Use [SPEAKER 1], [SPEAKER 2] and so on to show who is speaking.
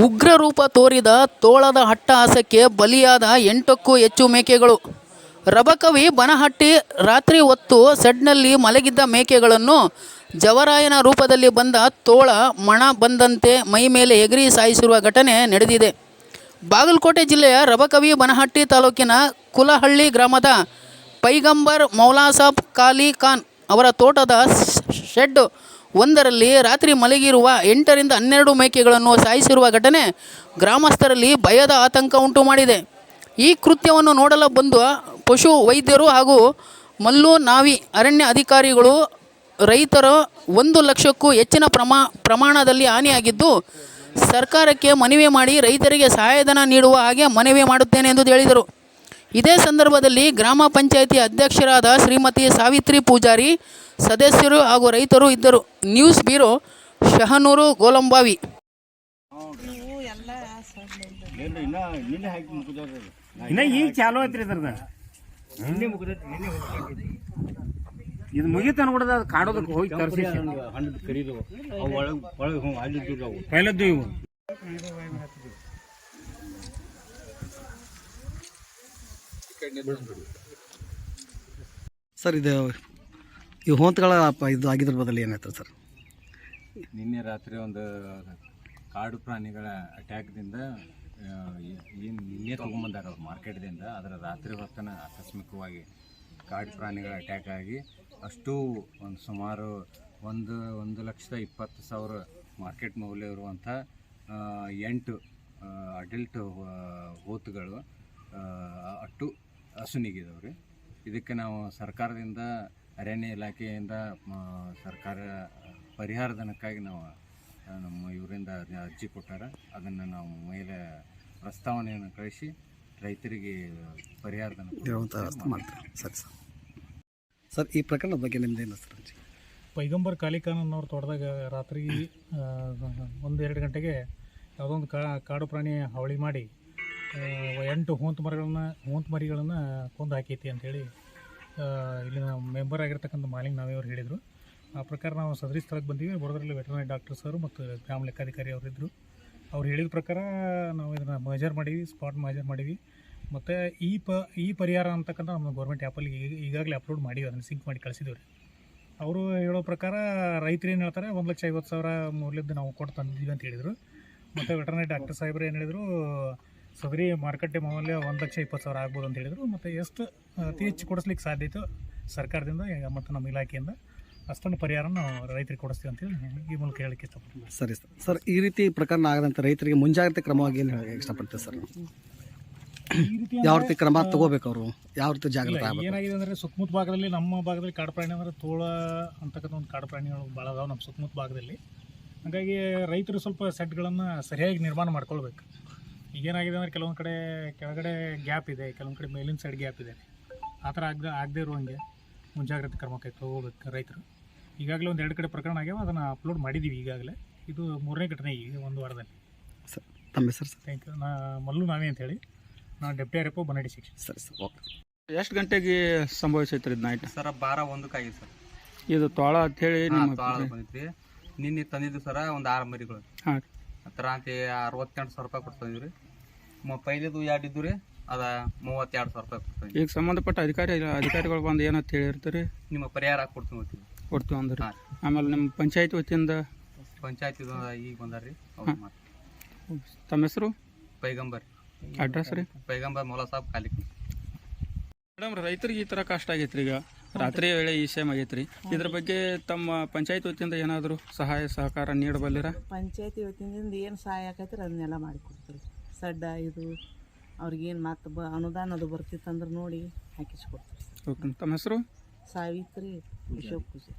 [SPEAKER 1] ಉಗ್ರ ರೂಪ ತೋರಿದ ತೋಳದ ಹಟ್ಟಹಾಸಕ್ಕೆ ಬಲಿಯಾದ ಎಂಟಕ್ಕೂ ಹೆಚ್ಚು ಮೇಕೆಗಳು. ರಬಕವಿ ಬನಹಟ್ಟಿ ರಾತ್ರಿ ಹೊತ್ತು ಸೆಡ್ನಲ್ಲಿ ಮಲಗಿದ್ದ ಮೇಕೆಗಳನ್ನು ಜವರಾಯನ ರೂಪದಲ್ಲಿ ಬಂದ ತೋಳ ಮಣ ಬಂದಂತೆ ಮೈ ಮೇಲೆ ಎಗರಿ ಸಾಯಿಸಿರುವ ಘಟನೆ ನಡೆದಿದೆ. ಬಾಗಲಕೋಟೆ ಜಿಲ್ಲೆಯ ರಬಕವಿ ಬನಹಟ್ಟಿ ತಾಲೂಕಿನ ಕುಲಹಳ್ಳಿ ಗ್ರಾಮದ ಪೈಗಂಬರ್ ಮೌಲಾಸಾಬ್ ಖಾಲಿ ಖಾನ್ ಅವರ ತೋಟದ ಶೆಡ್ ಒಂದರಲ್ಲಿ ರಾತ್ರಿ ಮಲಗಿರುವ ಎಂಟರಿಂದ ಹನ್ನೆರಡು ಮೇಕೆಗಳನ್ನು ಸಾಯಿಸಿರುವ ಘಟನೆ ಗ್ರಾಮಸ್ಥರಲ್ಲಿ ಭಯದ ಆತಂಕ ಉಂಟು ಮಾಡಿದೆ. ಈ ಕೃತ್ಯವನ್ನು ನೋಡಲು ಬಂದು ಪಶು ವೈದ್ಯರು ಹಾಗೂ ಮಲ್ಲು ನಾವಿ ಅರಣ್ಯ ಅಧಿಕಾರಿಗಳು ರೈತರು ಒಂದು ಲಕ್ಷಕ್ಕೂ ಹೆಚ್ಚಿನ ಪ್ರಮಾ ಪ್ರಮಾಣದಲ್ಲಿ ಹಾನಿಯಾಗಿದ್ದು, ಸರ್ಕಾರಕ್ಕೆ ಮನವಿ ಮಾಡಿ ರೈತರಿಗೆ ಸಹಾಯಧನ ನೀಡುವ ಹಾಗೆ ಮನವಿ ಮಾಡುತ್ತೇನೆ ಎಂದು ಹೇಳಿದರು. ಇದೇ ಸಂದರ್ಭದಲ್ಲಿ ಗ್ರಾಮ ಪಂಚಾಯಿತಿ ಅಧ್ಯಕ್ಷರಾದ ಶ್ರೀಮತಿ ಸಾವಿತ್ರಿ ಪೂಜಾರಿ ಸದಸ್ಯರು ಹಾಗೂ ರೈತರು ಇದ್ದರು. News bureau Shahanur Golambavi.
[SPEAKER 2] ಇನ್ನ ಈಗ ಚಾಲು ಐತ್ರಿ ಇದ್ರದ ಇದು ಮುಗಿತ ಅನ್ಬಿಡದ ಅದು ಕಾಡೋದಕ್ಕೆ ಹೋಗಿ ತರಿಸಿ.
[SPEAKER 3] ಹಣ್ಣು ಕರೀದು ಅವು ಒಳಗೆ ಒಳಗೆ ಹ್ಞೂ ಅಲ್ಲಿದ್ದು ಅವು
[SPEAKER 2] ಪೈಲದ್ದು ಇವು.
[SPEAKER 4] ಸರ್ ಇದು ಈ ಹೋಂತ್ಗಳ ಇದು ಆಗಿದ್ರ ಬದಲು ಏನಾಯ್ತು ಸರ್?
[SPEAKER 3] ನಿನ್ನೆ ರಾತ್ರಿ ಒಂದು ಕಾಡು ಪ್ರಾಣಿಗಳ ಅಟ್ಯಾಕ್ದಿಂದ ಏನು ನಿನ್ನೆ ತೊಗೊಂಬಂದಾರ ಅವ್ರು ಮಾರ್ಕೆಟ್ದಿಂದ, ಅದರ ರಾತ್ರಿ ಹೊತ್ತನ ಆಕಸ್ಮಿಕವಾಗಿ ಕಾಡು ಪ್ರಾಣಿಗಳ ಅಟ್ಯಾಕ್ ಆಗಿ ಅಷ್ಟು ಒಂದು ಸುಮಾರು ಒಂದು ಒಂದು ಲಕ್ಷದ ಇಪ್ಪತ್ತು ಸಾವಿರ ಮಾರ್ಕೆಟ್ ಮೌಲ್ಯ ಇರುವಂಥ ಎಂಟು ಅಡಲ್ಟ್ ಹೋತುಗಳು ಅಟ್ಟು ಹಸುನಿಗಿದವ್ರಿ. ಇದಕ್ಕೆ ನಾವು ಸರ್ಕಾರದಿಂದ ಅರಣ್ಯ ಇಲಾಖೆಯಿಂದ ಮ, ಸರ್ಕಾರ ಪರಿಹಾರಧನಕ್ಕಾಗಿ ನಾವು ನಮ್ಮ ಇವರಿಂದ ಅರ್ಜಿ ಕೊಟ್ಟಾರ. ಅದನ್ನು ನಾವು ಮೇಲೆ ಪ್ರಸ್ತಾವನೆಯನ್ನು ಕಳಿಸಿ ರೈತರಿಗೆ ಪರಿಹಾರ ಧನ
[SPEAKER 4] ಇರುವಂಥ ಮಾಡ್ತಾರೆ ಸರಿ ಸರ್. ಸರ್ ಈ ಪ್ರಕರಣದ ಬಗ್ಗೆ ನಿಮ್ದೇನು ಸರ್? ಪೈಗಂಬರ್
[SPEAKER 5] ಪೈಗಂಬರ್ ಕಾಲಿಕಾನನ್ನವ್ರ ತೋಟದಾಗ ರಾತ್ರಿ ಒಂದೆರಡು ಎರಡು ಗಂಟೆಗೆ ಯಾವುದೋ ಒಂದು ಕಾಡು ಪ್ರಾಣಿ ಹಾವಳಿ ಮಾಡಿ ಎಂಟು ಹೂಂತ ಮರಗಳನ್ನು ಹೂಂತ ಮರಿಗಳನ್ನು ಕೊಂದು ಹಾಕೈತಿ ಅಂತೇಳಿ ಆ, ಇಲ್ಲಿನ ಮೆಂಬರ್ ಆಗಿರ್ತಕ್ಕಂಥ ಮಾಲಿಂಗ್ ನಾವೇವ್ರು ಹೇಳಿದರು. ಆ ಪ್ರಕಾರ ನಾವು ಸದರಿ ಸ್ಥಳಕ್ಕೆ ಬಂದೀವಿ. ಬರೋದ್ರಲ್ಲಿ ವೆಟರ್ನರಿ ಡಾಕ್ಟರ್ ಸರ್ ಮತ್ತು ಗ್ರಾಮ ಲೆಕ್ಕಾಧಿಕಾರಿ ಅವರಿದ್ದರು ಅವ್ರು ಹೇಳಿದ ಪ್ರಕಾರ ನಾವು ಇದನ್ನು ಮಜರ್ ಮಾಡೀವಿ ಸ್ಪಾಟ್ ಮಜರ್ ಮಾಡೀವಿ. ಮತ್ತು ಈ ಪ, ಈ ಪರಿಹಾರ ಅಂತಕ್ಕಂಥ ನಮ್ಮ ಗೌರ್ಮೆಂಟ್ ಆ್ಯಪಲ್ಲಿ ಈಗ, ಈಗಾಗಲೇ ಅಪ್ಲೋಡ್ ಮಾಡಿ ಅದನ್ನು ಸಿಂಕ್ ಮಾಡಿ ಕಳಿಸಿದ್ದೀವಿ ಅವರು ಹೇಳೋ ಪ್ರಕಾರ ರೈತರು ಏನು ಹೇಳ್ತಾರೆ? ಒಂದು ಲಕ್ಷ ಐವತ್ತು ಸಾವಿರ ಮೌಲ್ಯದ್ದು ನಾವು ಕೊಟ್ಟು ತಂದಿದ್ದೀವಿ ಅಂತ ಹೇಳಿದರು. ಮತ್ತು ವೆಟರ್ನರಿ ಡಾಕ್ಟರ್ ಸಾಹೇಬ್ರು ಏನು ಹೇಳಿದರು? ಸದರಿ ಮಾರುಕಟ್ಟೆ ಮೌಲ್ಯ ಒಂದು ಲಕ್ಷ ಇಪ್ಪತ್ತು ಸಾವಿರ ಆಗ್ಬೋದು ಅಂತ ಹೇಳಿದರು. ಮತ್ತು ಎಷ್ಟು ಅತಿ ಹೆಚ್ಚು ಕೊಡಿಸ್ಲಿಕ್ಕೆ ಸಾಧ್ಯ ಇತ್ತು ಸರ್ಕಾರದಿಂದ ಮತ್ತು ನಮ್ಮ ಇಲಾಖೆಯಿಂದ ಅಷ್ಟೊಂದು ಪರಿಹಾರ ನಾವು ರೈತರಿಗೆ ಕೊಡಿಸ್ತೀವಿ ಅಂತೇಳಿ ಈ ಮೂಲಕ ಹೇಳಕ್ಕೆ ಇಷ್ಟಪಡ್ತೀನಿ.
[SPEAKER 4] ಸರಿ ಸರ್. ಸರ್ ಈ ರೀತಿ ಪ್ರಕರಣ ಆಗದಂಥ ರೈತರಿಗೆ ಮುಂಜಾಗ್ರತೆ ಕ್ರಮವಾಗಿ ಏನು ಹೇಳಕ್ಕೆ ಇಷ್ಟಪಡ್ತೀವಿ ಸರ್? ಯಾವ ರೀತಿ ಕ್ರಮ ತಗೋಬೇಕು ಅವರು? ಯಾವ ರೀತಿ ಜಾಗೃತ
[SPEAKER 5] ಏನಾಗಿದೆ ಅಂದರೆ ಸುತ್ತಮುತ್ತ ಭಾಗದಲ್ಲಿ ನಮ್ಮ ಭಾಗದಲ್ಲಿ ಕಾಡು ಪ್ರಾಣಿ ಅಂದರೆ ತೋಳ ಅಂತಕ್ಕಂಥ ಒಂದು ಕಾಡು ಪ್ರಾಣಿಗಳು ಭಾಳ ಅದಾವೆ ನಮ್ಮ ಸುತ್ತಮುತ್ತ ಭಾಗದಲ್ಲಿ. ಹಾಗಾಗಿ ರೈತರು ಸ್ವಲ್ಪ ಸೆಟ್ಗಳನ್ನು ಸರಿಯಾಗಿ ನಿರ್ಮಾಣ ಮಾಡ್ಕೊಳ್ಬೇಕು. ಈಗೇನಾಗಿದೆ ಅಂದರೆ ಕೆಲವೊಂದು ಕಡೆ ಕೆಳಗಡೆ ಗ್ಯಾಪ್ ಇದೆ ಕೆಲವೊಂದು ಕಡೆ ಮೇಲಿನ ಸೈಡ್ ಗ್ಯಾಪ್ ಇದೆ. ಆ ಥರ ಆಗದೆ ಆಗದೆ ಇರುವಂಗೆ ಮುಂಜಾಗ್ರತೆ ಕ್ರಮ ಕೈ ತಗೋಬೇಕು ರೈತರು. ಈಗಾಗಲೇ ಒಂದು ಎರಡು ಕಡೆ ಪ್ರಕರಣ ಆಗ್ಯಾವ ಅದನ್ನು ಅಪ್ಲೋಡ್ ಮಾಡಿದ್ದೀವಿ ಈಗಾಗಲೇ. ಇದು ಮೂರನೇ ಘಟನೆ ಈಗ ಒಂದು ವಾರದಲ್ಲಿ.
[SPEAKER 4] ಸರ್ ತಮ್ಮ ಹೆಸರು ಸರ್?
[SPEAKER 5] ಥ್ಯಾಂಕ್ ಯು ನಾ ಮಲ್ಲು ನಾವೇ ಅಂತೇಳಿ ನಾನು ಡೆಪ್ಟಿ ಆರ್ ಎಫ್ ಬನ್ನಡಿ ಶಿಕ್ಷಣ.
[SPEAKER 4] Sir sir okay.
[SPEAKER 6] ಎಷ್ಟು ಗಂಟೆಗೆ ಸಂಭವಿಸೈತ್ರಿ ಇದು ನೈಟ್
[SPEAKER 7] ಸರ ಬಾರ ಒಂದಕ್ಕಾಗಿದೆ ಸರ್.
[SPEAKER 6] ಇದು ತೋಳ ಅಂತೇಳಿ ನಿಮ್ಮ
[SPEAKER 7] ತೋಳ ಬಂದಿತ್ತು ನಿನ್ನೆ ತಂದಿದ್ದು ಸರ ಒಂದು ಆರು ಮರಿಗಳು.
[SPEAKER 6] ಹಾಂ
[SPEAKER 7] ಅಂತ ಅರವತ್ತೆಂಟು ಸಾವಿರ ರೂಪಾಯಿ ಕೊಡ್ತಾ ರೀ ಪೈಲಿದು ಎರಡು ಇದ್ದು ರೀ ಅದ ಮೂವತ್ತೆರಡು ಸಾವಿರ ರೂಪಾಯಿ ಕೊಡ್ತೀವಿ
[SPEAKER 6] ಈಗ ಸಂಬಂಧಪಟ್ಟ ಅಧಿಕಾರಿ ಅಧಿಕಾರಿಗಳು ಬಂದು ಏನಂತ ಹೇಳಿರ್ತಾರೆ
[SPEAKER 7] ನಿಮ್ಮ ಪರಿಹಾರ ಕೊಡ್ತೀನಿ ಹೋಗ್ತೀವಿ
[SPEAKER 6] ಕೊಡ್ತೀವಿ ಅಂದ್ರೆ. ಆಮೇಲೆ ನಿಮ್ಮ ಪಂಚಾಯತ್ ವತಿಯಿಂದ?
[SPEAKER 7] ಪಂಚಾಯತ್ ಈಗ ಬಂದಾರ ರೀ
[SPEAKER 6] ತಮ್ಮ ಹೆಸರು?
[SPEAKER 7] ಪೈಗಂಬರ್.
[SPEAKER 6] ಅಡ್ರೆಸ್ ರೀ?
[SPEAKER 7] ಪೈಗಂಬರ್ ಮೊಲಸಾಬ್ ಸಾಬ್ ಕಾಲಿಕ್
[SPEAKER 6] ಮೇಡಮ್ ರೈತರಿಗೆ ಈ ಥರ ಕಷ್ಟ ಆಗೈತ್ರಿ ಈಗ. ರಾತ್ರಿ ವೇಳೆ ಈ ಸೇಮ್ ಆಗೈತ್ರಿ. ಇದ್ರ ಬಗ್ಗೆ ತಮ್ಮ ಪಂಚಾಯತ್ ವತಿಯಿಂದ ಏನಾದರೂ ಸಹಾಯ ಸಹಕಾರ ನೀಡಬಲ್ಲಿರ?
[SPEAKER 8] ಪಂಚಾಯತಿ ವತಿಯಿಂದ ಏನು ಸಹಾಯ ಆಕೈತ್ರಿ ಅದನ್ನೆಲ್ಲ ಮಾಡಿಕೊಡ್ತೀವಿ ಸಡ್ಡ ಇದು ಅವ್ರಿಗೇನು ಮತ್ತು ಬ ಅನುದಾನ ಅದು ಬರ್ತಿತ್ತಂದ್ರೆ ನೋಡಿ ಹಾಕಿಸ್ಕೊಡ್ತೀವಿ.
[SPEAKER 6] ಓಕೆ ತಮ್ಮ ಹೆಸರು?
[SPEAKER 8] ಸಾವಿತ್ರಿ ಅಶೋಕ್ ಪೂಜೆ.